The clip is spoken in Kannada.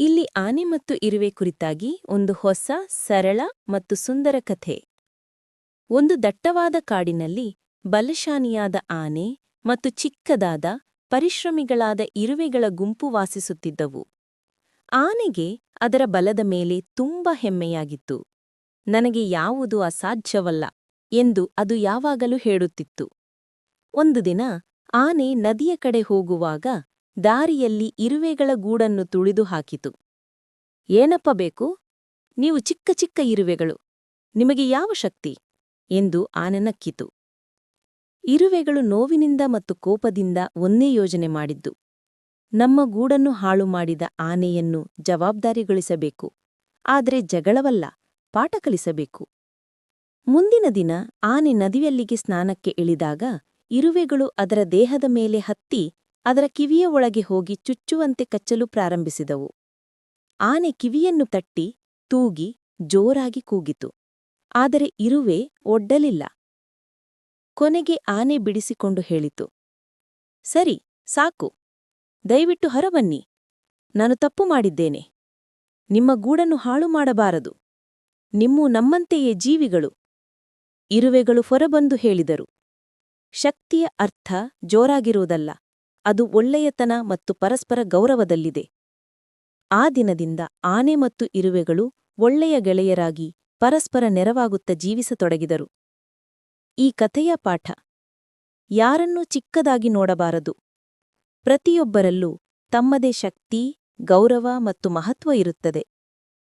ಇಲ್ಲಿ ಆನೆ ಮತ್ತು ಇರುವೆ ಕುರಿತಾಗಿ ಒಂದು ಹೊಸ, ಸರಳ ಮತ್ತು ಸುಂದರ ಕಥೆ. ಒಂದು ದಟ್ಟವಾದ ಕಾಡಿನಲ್ಲಿ ಬಲಶಾನಿಯಾದ ಆನೆ ಮತ್ತು ಚಿಕ್ಕದಾದ, ಪರಿಶ್ರಮಿಗಳಾದ ಇರುವೆಗಳ ಗುಂಪು ವಾಸಿಸುತ್ತಿದ್ದವು. ಆನೆಗೆ ಅದರ ಬಲದ ಮೇಲೆ ತುಂಬ ಹೆಮ್ಮೆಯಾಗಿತ್ತು. ನನಗೆ ಯಾವುದು ಅಸಾಧ್ಯವಲ್ಲ ಎಂದು ಅದು ಯಾವಾಗಲೂ ಹೇಳುತ್ತಿತ್ತು. ಒಂದು ದಿನ ಆನೆ ನದಿಯ ಕಡೆ ಹೋಗುವಾಗ ದಾರಿಯಲ್ಲಿ ಇರುವೆಗಳ ಗೂಡನ್ನು ತುಳಿದು ಹಾಕಿತು. ಏನಪ್ಪ ಬೇಕು? ನೀವು ಚಿಕ್ಕ ಚಿಕ್ಕ ಇರುವೆಗಳು. ನಿಮಗೆ ಯಾವ ಶಕ್ತಿ? ಎಂದು ಆನೆನಕ್ಕಿತು ಇರುವೆಗಳು ನೋವಿನಿಂದ ಮತ್ತು ಕೋಪದಿಂದ ಒಂದೇ ಯೋಜನೆ ಮಾಡಿದ್ದು. ನಮ್ಮ ಗೂಡನ್ನು ಹಾಳು ಮಾಡಿದ ಆನೆಯನ್ನು ಜವಾಬ್ದಾರಿಗೊಳಿಸಬೇಕು. ಆದರೆ ಜಗಳವಲ್ಲ, ಪಾಠ ಕಲಿಸಬೇಕು. ಮುಂದಿನ ದಿನ ಆನೆ ನದಿಯಲ್ಲಿಗೆ ಸ್ನಾನಕ್ಕೆ ಇಳಿದಾಗ ಇರುವೆಗಳು ಅದರ ದೇಹದ ಮೇಲೆ ಹತ್ತಿ ಅದರ ಕಿವಿಯ ಒಳಗೆ ಹೋಗಿ ಚುಚ್ಚುವಂತೆ ಕಚ್ಚಲು ಪ್ರಾರಂಭಿಸಿದವು. ಆನೆ ಕಿವಿಯನ್ನು ತಟ್ಟಿ, ತೂಗಿ, ಜೋರಾಗಿ ಕೂಗಿತು. ಆದರೆ ಇರುವೆ ಒಡ್ಡಲಿಲ್ಲ. ಕೊನೆಗೆ ಆನೆ ಬಿಡಿಸಿಕೊಂಡು ಹೇಳಿತು, ಸರಿ, ಸಾಕು. ದಯವಿಟ್ಟು ಹೊರಬನ್ನಿ. ನಾನು ತಪ್ಪು ಮಾಡಿದ್ದೇನೆ. ನಿಮ್ಮ ಗೂಡನ್ನು ಹಾಳು ಮಾಡಬಾರದು. ನಿಮ್ಮೂ ನಮ್ಮಂತೆಯೇ ಜೀವಿಗಳು. ಇರುವೆಗಳು ಹೊರಬಂದು ಹೇಳಿದರು. ಶಕ್ತಿಯ ಅರ್ಥ ಜೋರಾಗಿರುವುದಲ್ಲ. ಅದು ಒಳ್ಳೆಯತನ ಮತ್ತು ಪರಸ್ಪರ ಗೌರವದಲ್ಲಿದೆ. ಆ ದಿನದಿಂದ ಆನೆ ಮತ್ತು ಇರುವೆಗಳು ಒಳ್ಳೆಯ ಗೆಳೆಯರಾಗಿ ಪರಸ್ಪರ ನೆರವಾಗುತ್ತ ಜೀವಿಸತೊಡಗಿದರು. ಈ ಕಥೆಯ ಪಾಠ. ಯಾರನ್ನೂ ಚಿಕ್ಕದಾಗಿ ನೋಡಬಾರದು. ಪ್ರತಿಯೊಬ್ಬರಲ್ಲೂ ತಮ್ಮದೇ ಶಕ್ತಿ, ಗೌರವ ಮತ್ತು ಮಹತ್ವ ಇರುತ್ತದೆ.